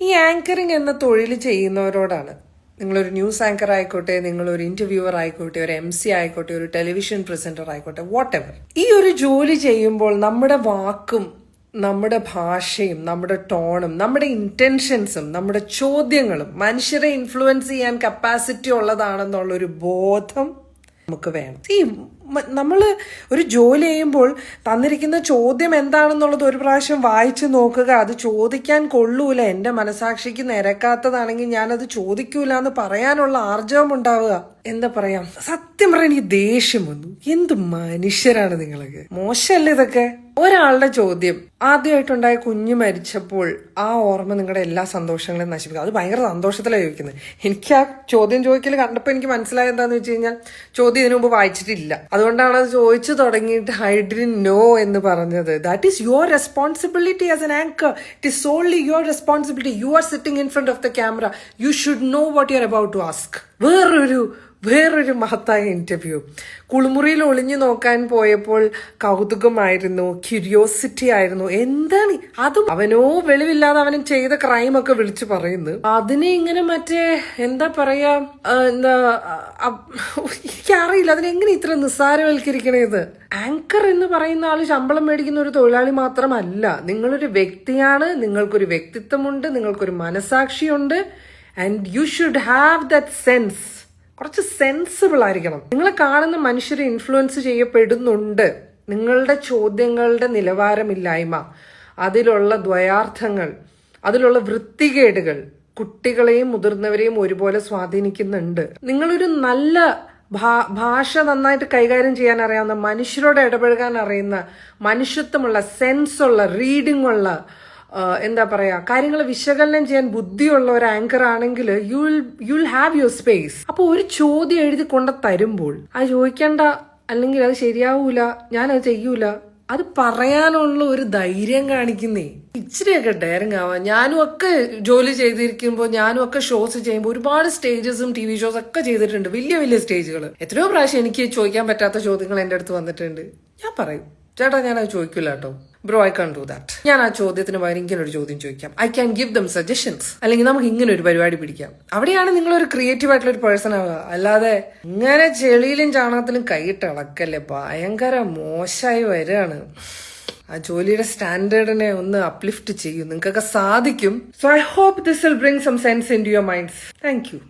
ഈ ആങ്കറിങ് എന്ന തൊഴിൽ ചെയ്യുന്നവരോടാണ്. നിങ്ങളൊരു ന്യൂസ് ആങ്കർ ആയിക്കോട്ടെ നിങ്ങളൊരു ഇന്റർവ്യൂവർ ആയിക്കോട്ടെ ഒരു എം സി ആയിക്കോട്ടെ ഒരു ടെലിവിഷൻ പ്രസന്റർ ആയിക്കോട്ടെ വാട്ട് എവർ ഈ ഒരു ജോലി ചെയ്യുമ്പോൾ നമ്മുടെ വാക്കും നമ്മുടെ ഭാഷയും നമ്മുടെ ടോണും നമ്മുടെ ഇന്റൻഷൻസും നമ്മുടെ ചോദ്യങ്ങളും മനുഷ്യരെ ഇൻഫ്ലുവൻസ് ചെയ്യാൻ കപ്പാസിറ്റി ഉള്ളതാണെന്നുള്ളൊരു ബോധം നമുക്ക് വേണം. ഈ നമ്മൾ ഒരു ജോലി ചെയ്യുമ്പോൾ തന്നിരിക്കുന്ന ചോദ്യം എന്താണെന്നുള്ളത് ഒരു പ്രാവശ്യം വായിച്ചു നോക്കുക. അത് ചോദിക്കാൻ കൊള്ളൂല. എന്റെ മനസാക്ഷിക്ക് നിരക്കാത്തതാണെങ്കിൽ ഞാനത് ചോദിക്കൂല എന്ന് പറയാനുള്ള ആർജവം ഉണ്ടാവുക. എന്താ പറയാ? സത്യം പറയാൻ എനിക്ക് ദേഷ്യം വന്നു. എന്ത് മനുഷ്യരാണ് നിങ്ങളൊക്കെ? മോശമല്ലേ ഇതൊക്കെ? ഒരാളുടെ ചോദ്യം. ആദ്യമായിട്ടുണ്ടായ കുഞ്ഞ് മരിച്ചപ്പോൾ ആ ഓർമ്മ നിങ്ങളുടെ എല്ലാ സന്തോഷങ്ങളെയും നശിപ്പിക്കും. അത് ഭയങ്കര സന്തോഷത്തിലാണ് ചോദിക്കുന്നത്. എനിക്ക് ആ ചോദ്യം ചോദിക്കൽ കണ്ടപ്പോൾ എനിക്ക് മനസ്സിലായത് എന്താന്ന് വെച്ച് കഴിഞ്ഞാൽ ചോദ്യം ഇതിനു മുമ്പ് വായിച്ചിട്ടില്ല. അതുകൊണ്ടാണ് അത് ചോദിച്ചു തുടങ്ങിയിട്ട് ഹൈഡ്രിൻ നോ എന്ന് പറഞ്ഞത്. That is your responsibility as an anchor it is solely your responsibility you are sitting in front of the camera you should know what you are about to ask വേറൊരു വേറൊരു മഹത്തായ ഇന്റർവ്യൂ കുളിമുറിയിൽ ഒളിഞ്ഞു നോക്കാൻ പോയപ്പോൾ കൗതുകമായിരുന്നു curiosity ആയിരുന്നു. എന്താണ് അതും? അവനോ വെളിവില്ലാതെ അവനും ചെയ്ത ക്രൈം ഒക്കെ വിളിച്ചു പറയുന്നു. അതിനെ ഇങ്ങനെ മറ്റേ എന്താ പറയാ എന്താ എനിക്കറിയില്ല. അതിനെങ്ങനെ ഇത്ര നിസ്സാരവൽക്കരിക്കണേത്? ആങ്കർ എന്ന് പറയുന്ന ആൾ ശമ്പളം മേടിക്കുന്ന ഒരു തൊഴിലാളി മാത്രമല്ല. നിങ്ങളൊരു വ്യക്തിയാണ് നിങ്ങൾക്കൊരു വ്യക്തിത്വമുണ്ട് നിങ്ങൾക്കൊരു മനസാക്ഷിയുണ്ട് and you should have that sense കുറച്ച് സെൻസിബിൾ ആയിരിക്കണം. നിങ്ങളെ കാണുന്ന മനുഷ്യരെ ഇൻഫ്ലുവൻസ് ചെയ്യപ്പെടുന്നുണ്ട്. നിങ്ങളുടെ ചോദ്യങ്ങളുടെ നിലവാരമില്ലായ്മ അതിലുള്ള ദ്വയാർത്ഥങ്ങൾ അതിലുള്ള വൃത്തികേടുകൾ കുട്ടികളെയും മുതിർന്നവരെയും ഒരുപോലെ സ്വാധീനിക്കുന്നുണ്ട്. നിങ്ങളൊരു നല്ല ഭാഷ നന്നായിട്ട് കൈകാര്യം ചെയ്യാൻ അറിയാവുന്ന മനുഷ്യരോട് ഇടപഴകാൻ അറിയുന്ന മനുഷ്യത്വമുള്ള സെൻസുള്ള റീഡിംഗ് ഉള്ള എന്താ പറയാ കാര്യങ്ങൾ വിശകലനം ചെയ്യാൻ ബുദ്ധിയുള്ള ഒരു ആങ്കർ ആണെങ്കിൽ you will you will have your space അപ്പൊ ഒരു ചോദ്യം എഴുതി കൊണ്ട് തരുമ്പോൾ അത് ചോദിക്കേണ്ട അല്ലെങ്കിൽ അത് ശരിയാവൂല ഞാനത് ചെയ്യൂല അത് പറയാനുള്ള ഒരു ധൈര്യം കാണിക്കുന്നേ. ഇച്ചിരിയൊക്കെ ഡയറിങ് ആവാം ഞാനും ഒക്കെ ജോലി ചെയ്തിരിക്കുമ്പോൾ ഞാനും ഒക്കെ ഷോസ് ചെയ്യുമ്പോൾ ഒരുപാട് സ്റ്റേജസും ടി വി ഷോസ് ഒക്കെ ചെയ്തിട്ടുണ്ട്. വലിയ വലിയ സ്റ്റേജുകൾ എത്രയോ പ്രാവശ്യം എനിക്ക് ചോദിക്കാൻ പറ്റാത്ത ചോദ്യങ്ങൾ എന്റെ അടുത്ത് വന്നിട്ടുണ്ട്. ഞാൻ പറയും. ചേട്ടാ ഞാൻ അത് ചോദിക്കില്ല കേട്ടോ. Bro I can do that ഞാൻ ആ ചോദ്യത്തിന് പകരം ഇങ്ങനെ ഒരു ചോദ്യം ചോദിക്കാം. I can give them suggestions അല്ലെങ്കിൽ നമുക്ക് ഇങ്ങനെ ഒരു പരിപാടി പിടിക്കാം. അവിടെയാണ് നിങ്ങൾ ഒരു ക്രിയേറ്റീവ് ആയിട്ടുള്ള ഒരു പേഴ്സൺ ആവുക. അല്ലാതെ ഇങ്ങനെ ചെളിയിലും ചാണകത്തിലും കൈയിട്ട് ഇളക്കല്ലേ ഭയങ്കര മോശമായി വരികയാണ്. ആ ജോലിയുടെ സ്റ്റാൻഡേർഡിനെ ഒന്ന് അപ്ലിഫ്റ്റ് ചെയ്യും. നിങ്ങൾക്കൊക്കെ സാധിക്കും. So I hope this will bring some sense into your minds thank you